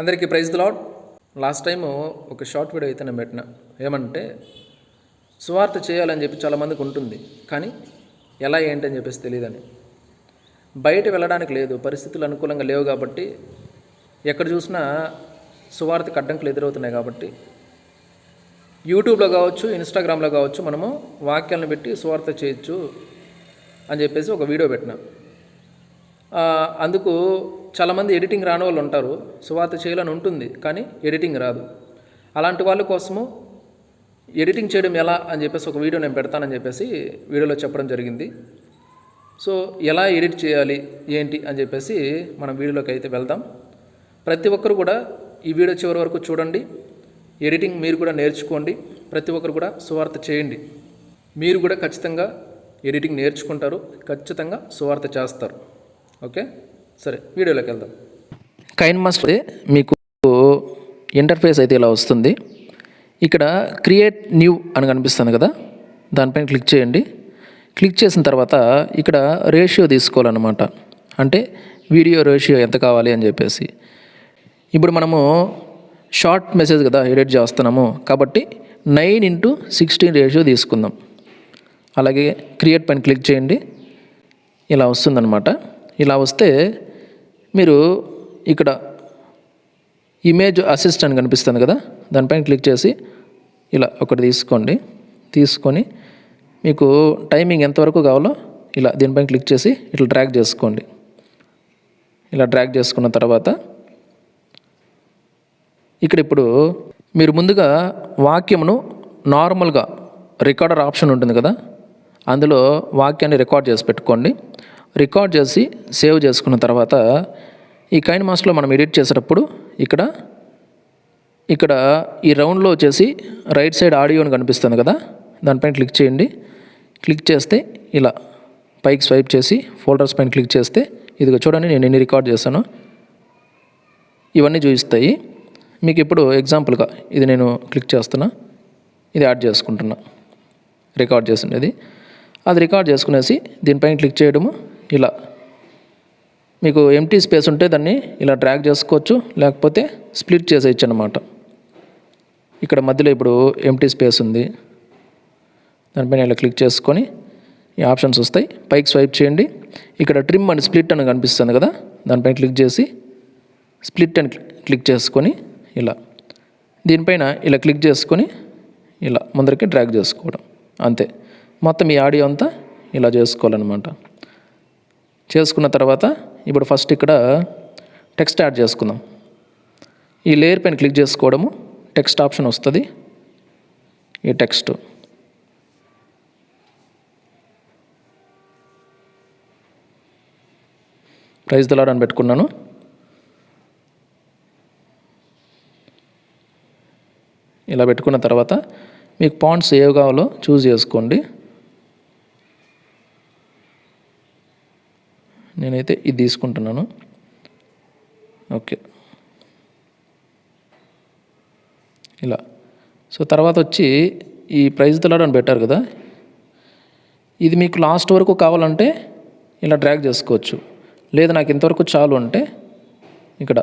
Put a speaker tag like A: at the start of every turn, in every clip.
A: అందరికీ praise Lord last time ఒక short video అయితే నేను పెట్టిన. ఏమంటే సువార్త చేయాలని చెప్పి చాలామందికి ఉంటుంది కానీ ఎలా ఏంటి అని చెప్పేసి తెలియదని బయట వెళ్ళడానికి లేదు పరిస్థితులు అనుకూలంగా లేవు కాబట్టి ఎక్కడ చూసినా సువార్తకు అడ్డంకులు ఎదురవుతున్నాయి కాబట్టి యూట్యూబ్లో కావచ్చు ఇన్స్టాగ్రామ్లో కావచ్చు మనము వాక్యాలను పెట్టి సువార్త చేయొచ్చు అని చెప్పేసి ఒక వీడియో పెట్టిన. అందుకు చాలామంది ఎడిటింగ్ రాని వాళ్ళు ఉంటారు సువార్త చేయాలని ఉంటుంది కానీ ఎడిటింగ్ రాదు. అలాంటి వాళ్ళ కోసము ఎడిటింగ్ చేయడం ఎలా అని చెప్పేసి ఒక వీడియో నేను పెడతానని చెప్పేసి వీడియోలో చెప్పడం జరిగింది. సో ఎలా ఎడిట్ చేయాలి ఏంటి అని చెప్పేసి మనం వీడియోలోకి అయితే వెళ్దాం. ప్రతి ఒక్కరు కూడా ఈ వీడియో చివరి వరకు చూడండి. ఎడిటింగ్ మీరు కూడా నేర్చుకోండి. ప్రతి ఒక్కరు కూడా సువార్త చేయండి. మీరు కూడా ఖచ్చితంగా ఎడిటింగ్ నేర్చుకుంటారు ఖచ్చితంగా సువార్త చేస్తారు. ఓకే? సరే వీడియోలోకి వెళ్దాం. కైన్ మాస్టర్ మీకు ఇంటర్ఫేస్ అయితే ఇలా వస్తుంది. ఇక్కడ క్రియేట్ న్యూ అని కనిపిస్తుంది కదా దానిపైన క్లిక్ చేయండి. క్లిక్ చేసిన తర్వాత ఇక్కడ రేషియో తీసుకోవాలన్నమాట. అంటే వీడియో రేషియో ఎంత కావాలి అని చెప్పేసి. ఇప్పుడు మనము షార్ట్ మెసేజ్ కదా ఎడిట్ చేస్తున్నాము. కాబట్టి నైన్ ఇంటూ సిక్స్టీన్ రేషియో తీసుకుందాం. అలాగే క్రియేట్ పైన క్లిక్ చేయండి. ఇలా వస్తుందన్నమాట. ఇలా వస్తే మీరు ఇక్కడ ఇమేజ్ అసిస్టెంట్ కనిపిస్తుంది కదా? దానిపైన క్లిక్ చేసి ఇలా ఒకటి తీసుకోండి. తీసుకొని మీకు టైమింగ్ ఎంతవరకు కావాలో ఇలా దీనిపైన క్లిక్ చేసి ఇట్లా డ్రాగ్ చేసుకోండి. ఇలా డ్రాగ్ చేసుకున్న తర్వాత ఇక్కడ ఇప్పుడు మీరు ముందుగా వాక్యమును నార్మల్గా రికార్డర్ ఆప్షన్ ఉంటుంది కదా? అందులో వాక్యాన్ని రికార్డ్ చేసి పెట్టుకోండి. రికార్డ్ చేసి సేవ్ చేసుకున్న తర్వాత ఈ కైన్ మాస్టర్లో మనం ఎడిట్ చేసేటప్పుడు ఇక్కడ ఇక్కడ ఈ రౌండ్లో వచ్చేసి రైట్ సైడ్ ఆడియో అని కనిపిస్తుంది కదా దానిపైన క్లిక్ చేయండి. క్లిక్ చేస్తే ఇలా పైకి స్వైప్ చేసి ఫోల్డర్స్ పైన క్లిక్ చేస్తే ఇదిగో చూడండి నేను ఎన్ని రికార్డ్ చేశాను. ఇవన్నీ చూపిస్తాయి. మీకు ఇప్పుడు ఎగ్జాంపుల్గా ఇది నేను క్లిక్ చేస్తున్నా ఇది యాడ్ చేసుకుంటున్నా రికార్డ్ చేసినది అది. రికార్డ్ చేసుకునేసి దీనిపైన క్లిక్ చేయడము ఇలా. మీకు ఎంటీ స్పేస్ ఉంటే దాన్ని ఇలా డ్రాగ్ చేసుకోవచ్చు లేకపోతే స్ప్లిట్ చేసేయచ్చు అనమాట ఇక్కడ మధ్యలో ఇప్పుడు ఎంటీ స్పేస్ ఉంది. దానిపైన ఇలా క్లిక్ చేసుకొని ఈ ఆప్షన్స్ వస్తాయి. పైకి స్వైప్ చేయండి. ఇక్కడ ట్రిమ్ అండ్ స్ప్లిట్ అని కనిపిస్తుంది కదా దానిపైన క్లిక్ చేసి స్ప్లిట్ అని క్లిక్ చేసుకొని ఇలా. దీనిపైన ఇలా క్లిక్ చేసుకొని ఇలా ముందరికి డ్రాగ్ చేసుకోవడం. అంతే. మొత్తం ఈ ఆడియో అంతా ఇలా చేసుకోవాలన్నమాట. చేసుకున్న తర్వాత ఇప్పుడు ఫస్ట్ ఇక్కడ టెక్స్ట్ యాడ్ చేసుకుందాం. ఈ లేయర్ పైన క్లిక్ చేసుకోవడము టెక్స్ట్ ఆప్షన్ వస్తుంది. ఈ టెక్స్ట్ ప్రైజ్ దలాడ్ అని పెట్టుకున్నాను. ఇలా పెట్టుకున్న తర్వాత మీకు పాయింట్స్ ఏవి కావాలో చూస్ చేసుకోండి. నేనైతే ఇది తీసుకుంటున్నాను. ఓకే. ఇలా. సో తర్వాత వచ్చి ఈ ప్రైజ్ దలాడ్ బెటర్ కదా. ఇది మీకు లాస్ట్ వరకు కావాలంటే ఇలా డ్రాగ్ చేసుకోవచ్చు. లేదు నాకు ఇంతవరకు చాలు అంటే ఇక్కడ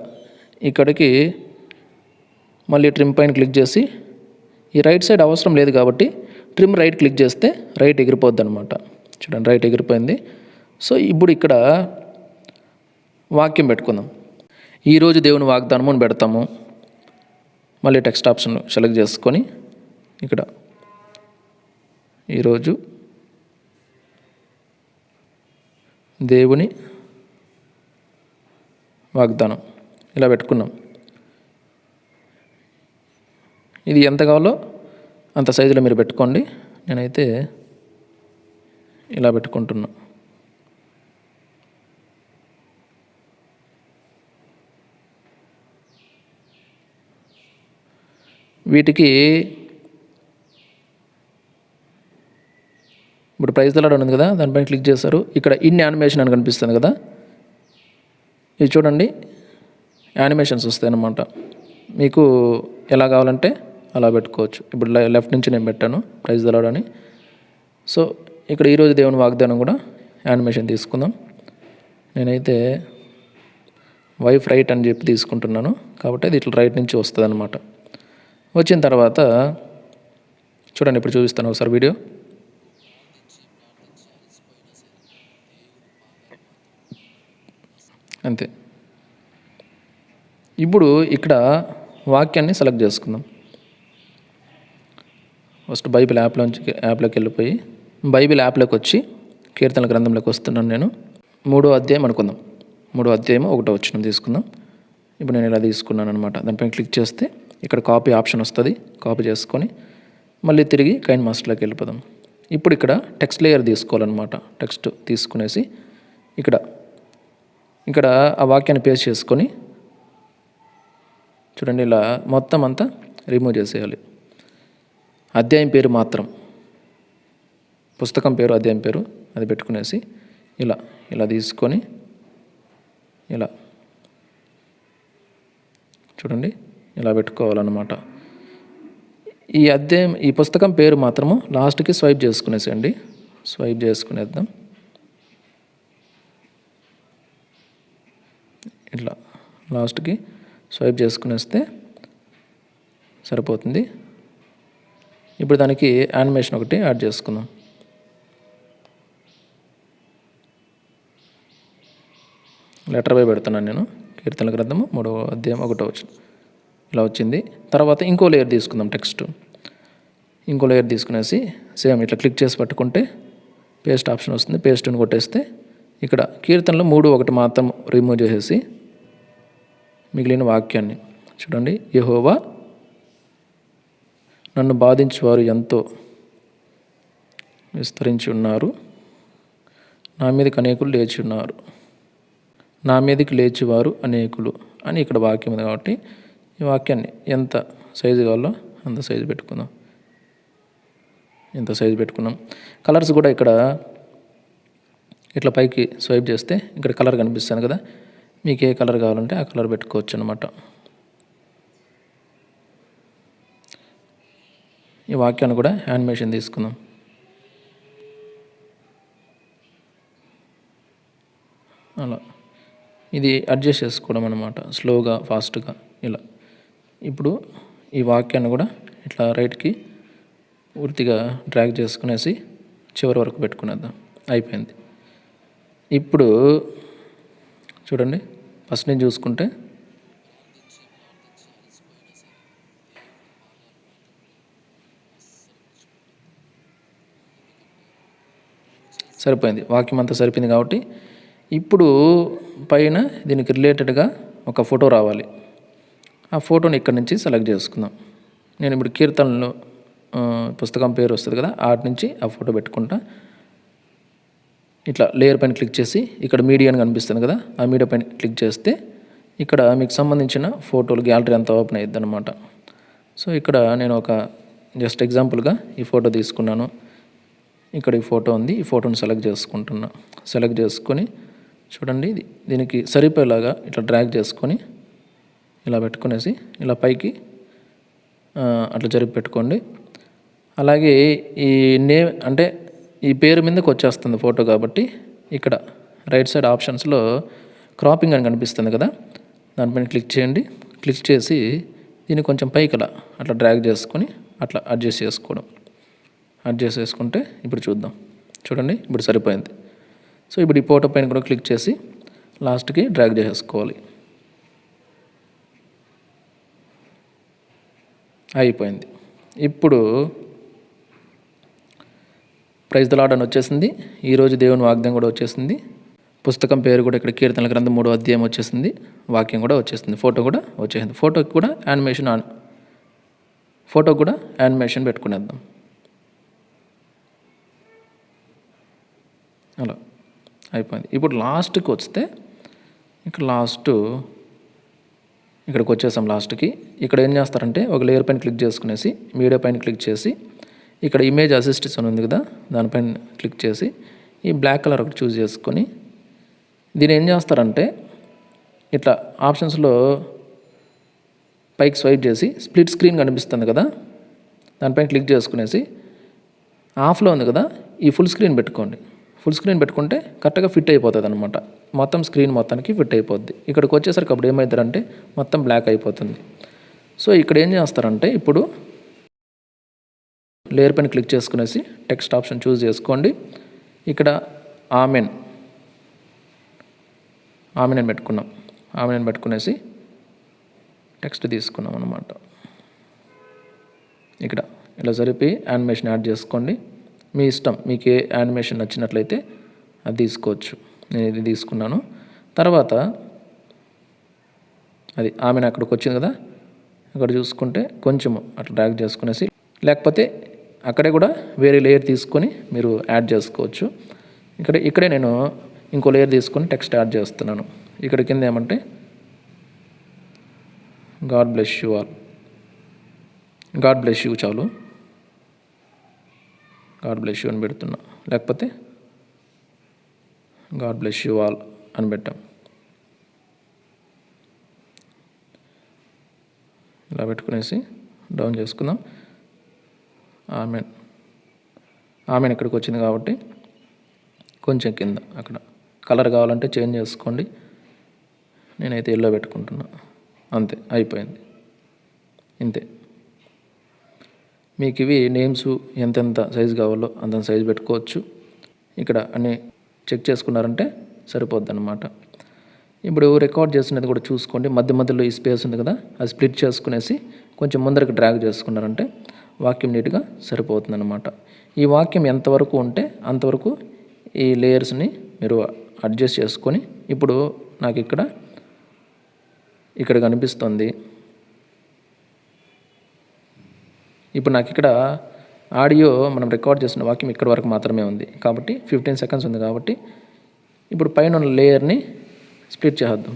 A: ఇక్కడికి మళ్ళీ ట్రిమ్ పైన క్లిక్ చేసి ఈ రైట్ సైడ్ అవసరం లేదు కాబట్టి ట్రిమ్ రైట్ క్లిక్ చేస్తే రైట్ ఎగిరిపోద్ది అనమాట చూడండి రైట్ ఎగిరిపోయింది. సో ఇప్పుడు ఇక్కడ వాక్యం పెట్టుకుందాం. ఈరోజు దేవుని వాగ్దానము అని పెడతాము. మళ్ళీ టెక్స్ట్ ఆప్షన్ సెలెక్ట్ చేసుకొని ఇక్కడ ఈరోజు దేవుని వాగ్దానం ఇలా పెట్టుకున్నాం. ఇది ఎంత కావాలో అంత సైజులో మీరు పెట్టుకోండి. నేనైతే ఇలా పెట్టుకుంటున్నాను వీటికి ఇప్పుడు ప్రైజ్ దలాడ్ ఉంది కదా దానిపైన క్లిక్ చేస్తారు ఇక్కడ ఇన్ యానిమేషన్ అని కనిపిస్తుంది కదా. ఇది చూడండి. యానిమేషన్స్ వస్తాయి అన్నమాట మీకు ఎలా కావాలంటే అలా పెట్టుకోవచ్చు. ఇప్పుడు లెఫ్ట్ నుంచి నేను పెట్టాను ప్రైజ్ దలాడ్ అని. సో ఇక్కడ ఈరోజు దేవుని వాగ్దానం కూడా యానిమేషన్ తీసుకుందాం. నేనైతే వైఫ్ రైట్ అని చెప్పి తీసుకుంటున్నాను. కాబట్టి అది ఇట్లా రైట్ నుంచి వస్తుంది అనమాట వచ్చిన తర్వాత చూడండి ఇప్పుడు చూపిస్తాను ఒకసారి వీడియో. అంతే. ఇప్పుడు ఇక్కడ వాక్యాన్ని సెలెక్ట్ చేసుకుందాం. ఫస్ట్ బైబిల్ యాప్లోంచి యాప్లోకి వెళ్ళిపోయి బైబిల్ యాప్లోకి వచ్చి కీర్తన గ్రంథంలోకి వస్తున్నాను నేను. మూడో అధ్యాయం అనుకుందాం. మూడో అధ్యాయం ఒకటో వచ్చిన తీసుకుందాం. ఇప్పుడు నేను ఇలా తీసుకున్నాను అనమాట దానిపైన క్లిక్ చేస్తే ఇక్కడ కాపీ ఆప్షన్ వస్తుంది. కాపీ చేసుకొని మళ్ళీ తిరిగి కైన్ మాస్టర్లోకి వెళ్ళిపోదాం. ఇప్పుడు ఇక్కడ టెక్స్ట్ లేయర్ తీసుకోవాలన్నమాట. టెక్స్ట్ తీసుకునేసి ఇక్కడ ఇక్కడ ఆ వాక్యాన్ని పేస్ట్ చేసుకొని చూడండి ఇలా మొత్తం అంతా రిమూవ్ చేసేయాలి. అధ్యాయం పేరు మాత్రం పుస్తకం పేరు అధ్యాయం పేరు అది పెట్టుకునేసి ఇలా ఇలా తీసుకొని ఇలా చూడండి. ఇలా పెట్టుకోవాలన్నమాట. ఈ అధ్యాయం ఈ పుస్తకం పేరు మాత్రము లాస్ట్కి స్వైప్ చేసుకునేసేయండి. స్వైప్ చేసుకునేద్దాం. ఇట్లా లాస్ట్కి స్వైప్ చేసుకునేస్తే సరిపోతుంది. ఇప్పుడు దానికి యానిమేషన్ ఒకటి యాడ్ చేసుకుందాం. లెటర్ బై పెడుతున్నాను నేను. కీర్తన గ్రంథము మూడవ అధ్యాయం ఒకటో వచ్చింది ఇలా వచ్చింది. తర్వాత ఇంకో లేయర్ తీసుకుందాం టెక్స్ట్ ఇంకో లేయర్ తీసుకునేసి సేమ్ ఇట్లా క్లిక్ చేసి పట్టుకుంటే పేస్ట్ ఆప్షన్ వస్తుంది. పేస్ట్ని కొట్టేస్తే ఇక్కడ కీర్తనలో మూడు ఒకటి మాత్రం రిమూవ్ చేసేసి మిగిలిన వాక్యాన్ని చూడండి. యహోవా నన్ను బాధించేవారు ఎంతో విస్తరించి ఉన్నారు. నా మీదకి అనేకులు లేచి ఉన్నారు. నా మీదకి లేచివారు అనేకులు అని ఇక్కడ వాక్యం ఉంది కాబట్టి ఈ వాక్యాన్ని ఎంత సైజు కావాలో అంత సైజు పెట్టుకుందాం. ఎంత సైజు పెట్టుకున్నాం. కలర్స్ కూడా ఇక్కడ ఇట్లా పైకి స్వైప్ చేస్తే ఇక్కడ కలర్ కనిపిస్తుంది కదా. మీకు ఏ కలర్ కావాలంటే ఆ కలర్ పెట్టుకోవచ్చు అనమాట ఈ వాక్యాన్ని కూడా యానిమేషన్ తీసుకుందాం. అలా. ఇది అడ్జస్ట్ చేసుకోవడం అనమాట స్లోగా ఫాస్ట్గా ఇలా. ఇప్పుడు ఈ వాక్యాన్ని కూడా ఇట్లా రైట్కి పూర్తిగా డ్రాగ్ చేసుకునేసి చివరి వరకు పెట్టుకునేద్దాం. అయిపోయింది. ఇప్పుడు చూడండి ఫస్ట్ నేను చూసుకుంటే సరిపోయింది. వాక్యం అంతా సరిపోయింది కాబట్టి ఇప్పుడు పైన దీనికి రిలేటెడ్గా ఒక ఫోటో రావాలి. ఆ ఫోటోని ఇక్కడ నుంచి సెలెక్ట్ చేసుకుందాం. నేను ఇప్పుడు కీర్తనలో పుస్తకం పేరు వస్తుంది కదా ఆటి నుంచి ఆ ఫోటో పెట్టుకుంటా. ఇట్లా లేయర్ పైన క్లిక్ చేసి ఇక్కడ మీడియా అని కనిపిస్తుంది కదా ఆ మీడియా పైన క్లిక్ చేస్తే ఇక్కడ మీకు సంబంధించిన ఫోటోలు గ్యాలరీ అంతా ఓపెన్ అయ్యిద్ది అనమాట సో ఇక్కడ నేను ఒక జస్ట్ ఎగ్జాంపుల్గా ఈ ఫోటో తీసుకున్నాను. ఇక్కడ ఈ ఫోటో ఉంది ఈ ఫోటోని సెలెక్ట్ చేసుకుంటున్నా. సెలెక్ట్ చేసుకొని చూడండి దీనికి సరిపోయేలాగా ఇట్లా డ్రాగ్ చేసుకొని ఇలా పెట్టుకునేసి ఇలా పైకి అట్లా జరిపి పెట్టుకోండి. అలాగే ఈ నేమ్ అంటే ఈ పేరు మీదకి వచ్చేస్తుంది ఫోటో కాబట్టి ఇక్కడ రైట్ సైడ్ ఆప్షన్స్లో క్రాపింగ్ అని కనిపిస్తుంది కదా దానిపైన క్లిక్ చేయండి. క్లిక్ చేసి దీన్ని కొంచెం పైకి అలా అట్లా డ్రాగ్ చేసుకొని అట్లా అడ్జస్ట్ చేసుకోవడం. అడ్జస్ట్ చేసుకుంటే ఇప్పుడు చూద్దాం. చూడండి ఇప్పుడు సరిపోయింది. సో ఇప్పుడు ఈ ఫోటో పైన కూడా క్లిక్ చేసి లాస్ట్కి డ్రాగ్ చేసేసుకోవాలి. అయిపోయింది. ఇప్పుడు ప్రైజ్ దలాడ్ అని వచ్చేసింది. ఈరోజు దేవుని వాగ్దానం కూడా వచ్చేసింది. పుస్తకం పేరు కూడా ఇక్కడ కీర్తనల గ్రంథం మూడో అధ్యాయం వచ్చేసింది. వాక్యం కూడా వచ్చేసింది. ఫోటో కూడా వచ్చేసింది. ఫోటోకి కూడా యానిమేషన్ ఆన్ ఫోటో కూడా యానిమేషన్ పెట్టుకునేద్దాం. అలా అయిపోయింది. ఇప్పుడు లాస్ట్కి వస్తే ఇక లాస్ట్ ఇక్కడికి వచ్చేసాం లాస్ట్కి. ఇక్కడ ఏం చేస్తారంటే ఒక లేయర్ పైన క్లిక్ చేసుకునేసి మీడియా పైన క్లిక్ చేసి ఇక్కడ ఇమేజ్ అసిస్టెన్స్ అని ఉంది కదా దానిపైన క్లిక్ చేసి ఈ బ్లాక్ కలర్ ఒకటి చూస్ చేసుకొని దీన్ని ఏం చేస్తారంటే ఇట్లా ఆప్షన్స్లో పైకి స్వైప్ చేసి స్ప్లిట్ స్క్రీన్ కనిపిస్తుంది కదా దానిపైన క్లిక్ చేసుకునేసి ఆఫ్లో ఉంది కదా ఈ ఫుల్ స్క్రీన్ పెట్టుకోండి. ఫుల్ స్క్రీన్ పెట్టుకుంటే కరెక్ట్గా ఫిట్ అయిపోతుంది అనమాట మొత్తం స్క్రీన్ మొత్తానికి ఫిట్ అయిపోద్ది. ఇక్కడికి వచ్చేసరికి అప్పుడు ఏమవుతారంటే మొత్తం బ్లాక్ అయిపోతుంది. సో ఇక్కడ ఏం చేస్తారంటే ఇప్పుడు లేయర్ పైన క్లిక్ చేసుకునేసి టెక్స్ట్ ఆప్షన్ చూస్ చేసుకోండి. ఇక్కడ ఆమెన్. ఆమెన్ అని పెట్టుకున్నాం. ఆమెన్ అని పెట్టుకునేసి టెక్స్ట్ తీసుకున్నాం అనమాట ఇక్కడ ఇలా జరిపి యానిమేషన్ యాడ్ చేసుకోండి. మీ ఇష్టం మీకు ఏ యానిమేషన్ నచ్చినట్లయితే అది తీసుకోవచ్చు. నేను ఇది తీసుకున్నాను. తర్వాత అది ఆమెను అక్కడికి వచ్చింది కదా అక్కడ చూసుకుంటే కొంచెం అట్లా డ్రాగ్ చేసుకునేసి లేకపోతే అక్కడే కూడా వేరే లేయర్ తీసుకొని మీరు యాడ్ చేసుకోవచ్చు. ఇక్కడ ఇక్కడే నేను ఇంకో లేయర్ తీసుకొని టెక్స్ట్ యాడ్ చేస్తున్నాను. ఇక్కడ కింద ఏమంటే God bless you all. God bless you చాలు. గాడ్ బ్లెస్ యూ అని పెడుతున్నా. లేకపోతే గాడ్ బ్లెస్ యూ ఆల్ అని పెట్టాం. ఇలా పెట్టుకునేసి డౌన్ చేసుకుందాం. ఆమె ఆమెను ఇక్కడికి వచ్చింది కాబట్టి కొంచెం కింద అక్కడ కలర్ కావాలంటే చేంజ్ చేసుకోండి. నేనైతే ఎల్లో పెట్టుకుంటున్నా. అంతే అయిపోయింది. ఇంతే. మీకు ఇవి నేమ్స్ ఎంతెంత సైజు కావాలో అంత సైజు పెట్టుకోవచ్చు. ఇక్కడ అన్ని చెక్ చేసుకున్నారంటే సరిపోద్ది అనమాట ఇప్పుడు రికార్డ్ చేస్తున్నది కూడా చూసుకోండి. మధ్య మధ్యలో ఈ స్పేస్ ఉంది కదా అది స్ప్లిట్ చేసుకునేసి కొంచెం ముందరకు డ్రాగ్ చేసుకున్నారంటే వాక్యం నీట్గా సరిపోతుంది అనమాట ఈ వాక్యం ఎంతవరకు ఉంటే అంతవరకు ఈ లేయర్స్ని మీరు అడ్జస్ట్ చేసుకొని ఇప్పుడు నాకు ఇక్కడ ఇక్కడ కనిపిస్తుంది. ఇప్పుడు నాకు ఇక్కడ ఆడియో మనం రికార్డ్ చేసిన వాక్యం ఇక్కడ వరకు మాత్రమే ఉంది. కాబట్టి ఫిఫ్టీన్ సెకండ్స్ ఉంది కాబట్టి ఇప్పుడు పైన ఉన్న లేయర్ని స్ప్లిట్ చేద్దాం.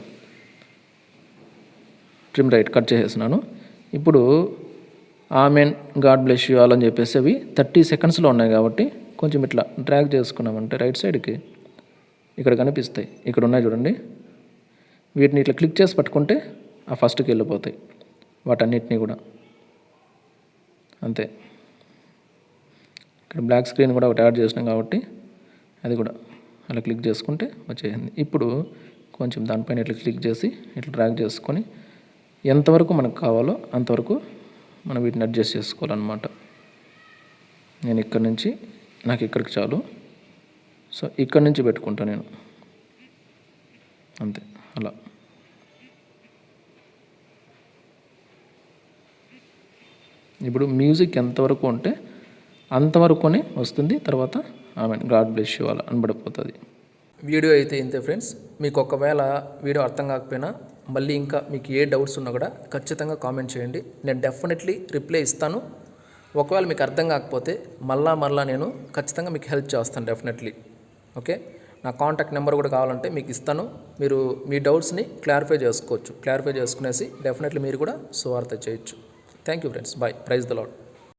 A: ట్రిమ్ రైట్ కట్ చేసేసినాను. ఇప్పుడు amen God bless you all అని చెప్పేసి అవి థర్టీ సెకండ్స్లో ఉన్నాయి కాబట్టి కొంచెం ఇట్లా డ్రాగ్ చేసుకున్నామంటే రైట్ సైడ్కి ఇక్కడ కనిపిస్తాయి. ఇక్కడ ఉన్నాయి చూడండి. వీటిని ఇట్లా క్లిక్ చేసి పట్టుకుంటే ఆ ఫస్ట్కి వెళ్ళిపోతాయి. వాటన్నిటినీ కూడా. అంతే. ఇక్కడ బ్లాక్ స్క్రీన్ కూడా ఒకటి యాడ్ చేసినాం కాబట్టి అది కూడా అలా క్లిక్ చేసుకుంటే వచ్చేసింది. ఇప్పుడు కొంచెం దానిపైన ఇట్లా క్లిక్ చేసి ఇట్లా డ్రాగ్ చేసుకొని ఎంతవరకు మనకు కావాలో అంతవరకు మనం వీటిని అడ్జస్ట్ చేసుకోవాలన్నమాట. నేను ఇక్కడి నుంచి నాకు ఇక్కడికి చాలు. సో ఇక్కడి నుంచి పెట్టుకుంటా నేను. అంతే. అలా. ఇప్పుడు మ్యూజిక్ ఎంతవరకు ఉంటే అంతవరకునే వస్తుంది తర్వాత ఆమె గాడ్ బ్లెస్ యూ అలా అనబడిపోతుంది. వీడియో అయితే ఇంతే ఫ్రెండ్స్ మీకు ఒకవేళ వీడియో అర్థం కాకపోయినా మళ్ళీ ఇంకా మీకు ఏ డౌట్స్ ఉన్నా కూడా ఖచ్చితంగా కామెంట్ చేయండి. నేను డెఫినెట్లీ రిప్లై ఇస్తాను. ఒకవేళ మీకు అర్థం కాకపోతే మళ్ళా మళ్ళా నేను ఖచ్చితంగా మీకు హెల్ప్ చేస్తాను డెఫినెట్లీ ఓకే నా కాంటాక్ట్ నెంబర్ కూడా కావాలంటే మీకు ఇస్తాను. మీరు మీ డౌట్స్ని క్లారిఫై చేసుకోవచ్చు. క్లారిఫై చేసుకునేసి డెఫినెట్లీ మీరు కూడా సువార్త చేయొచ్చు. Thank you friends bye praise the Lord